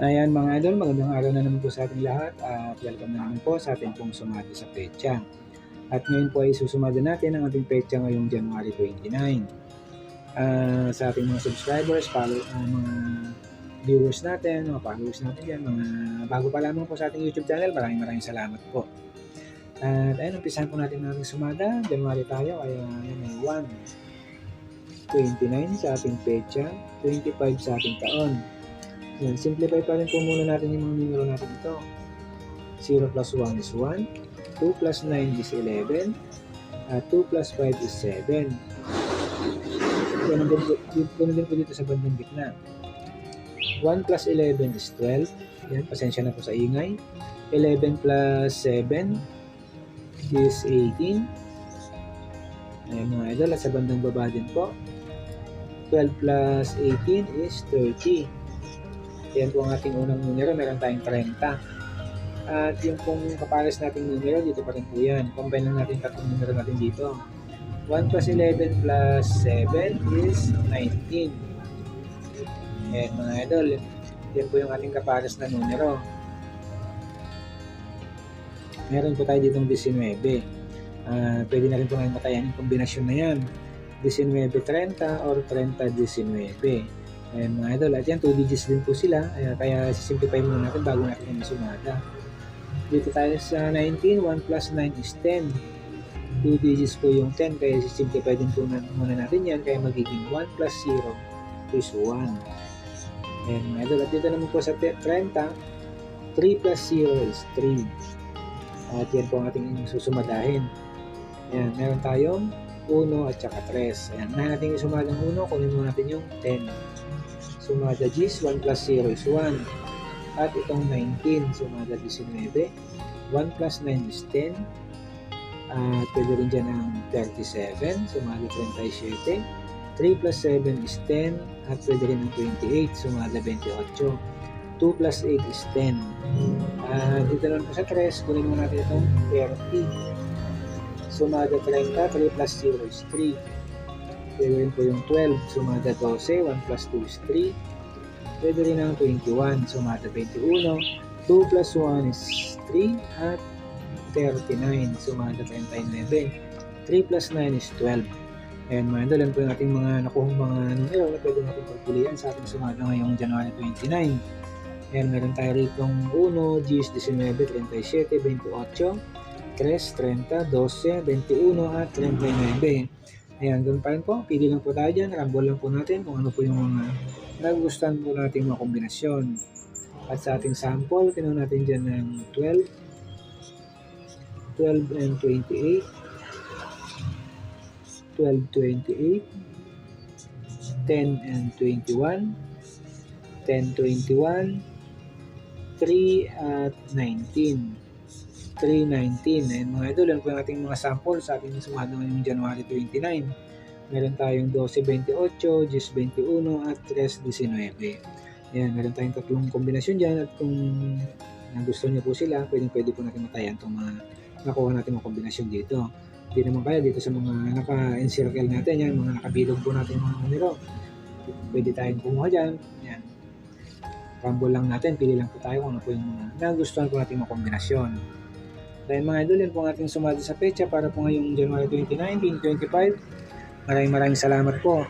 Ayan mga idol, magandang araw na naman po sa ating lahat at welcome na naman po sa ating pong sumati sa petsa. At ngayon po ay susumada natin ang ating petsa ngayong January 29. Ah, sa ating mga subscribers, follow, ah, mga viewers natin, mga followers natin yan, mga bago pa lamang po sa ating YouTube channel, maraming maraming salamat po. At ayun, umpisahan po natin ang ating sumada. January tayo, yun may 1, 29 sa ating petsa, 25 sa ating taon. Yan, simplify pa rin po muna natin yung mga numero natin ito. 0 plus 1 is 1, 2 plus 9 is 11, at 2 plus 5 is 7. Ganun din, ganun din po dito sa bandang gitna. 1 plus 11 is 12. Yan, pasensya na po sa ingay. 11 plus 7 is 18. Ayan mga idol, at sa bandang baba din po. 12 plus 18 is 30. Yan po ang ating unang numero, meron tayong 30. At yung pong kapares nating numero, dito pa rin po yan. Combine lang natin tatlong numero natin dito. 1 plus 11 plus 7 is 19. Yan mga idol, yan po yung ating kapares na numero. Meron po tayo ditong 19. Ah, pwede na rin po ngayon matayan yung kombinasyon na yan. 19-30 or 30-19. Ayan mga idol, at yan 2 digits din po sila, kaya, kaya sisimplify muna natin bago natin yung sumada. Dito tayo sa 19, 1 plus 9 is 10. 2 digits po yung 10, kaya sisimplify din po na, muna natin yan, kaya magiging 1 plus 0 is 1. Ayan mga idol, at dito naman po sa 30, 3 plus 0 is 3. At yan po ang ating susumadahin. Ayan, meron tayong 1 at saka 3. Ayan, na natin yung sumadang 1, kunin mo natin yung 10. Sumada G's, 1 plus 0 is 1. At itong 19, sumada 19. 1 plus 9 is 10. At pwede rin dyan ang 37, sumada 37. 3 plus 7 is 10. At pwede rin ang 28, sumada 28. 2 plus 8 is 10. At dito naman po sa 3, kunin mo natin itong 30. Sumada 30, 3 plus 0 is 3. Pwede rin po yung 12, sumada 12, 1 plus 2 is 3. Pwede rin ang 21, sumada 21. 2 plus 1 is 3 at 39, sumada 39. 3 plus 9 is 12. Ayan yan po yung ating mga nakuhang mga numero na pwede natin pagpilian sa ating sumada ngayong January 29. Ayan, meron tayo rito 1, G's 19, 37, 28, 3, 30, 12, 21 at 39. Ayan, doon pa rin po. Pili lang po tayo dyan. Rumble lang po natin kung ano po yung mga nagustuhan po nating mga kombinasyon. At sa ating sample, kinuha natin dyan ng 12, 12 and 28, 12, 28, 10 and 21, 10, 21, 3 at 19. 319. Ayan mga idol, yan po yung ating mga sample sa ating sumado ngayong January 29. Meron tayong 12.28, 10.21 at 3.19. Ayan, meron tayong tatlong kombinasyon dyan at kung nagusto niyo po sila, pwedeng pwede po natin matayan itong mga nakuha natin mga kombinasyon dito. Hindi naman kaya dito sa mga naka-encircle natin, yan, mga nakabilog po natin mga numero. Pwede tayong kumuha dyan. Yan. Rumble lang natin, pili lang po tayo kung ano po yung mga nagustuhan po natin mga kombinasyon. Dahil mga idol, yan po ang ating sumali sa pecha para po ngayong January 29, 2025. Maraming maraming salamat po.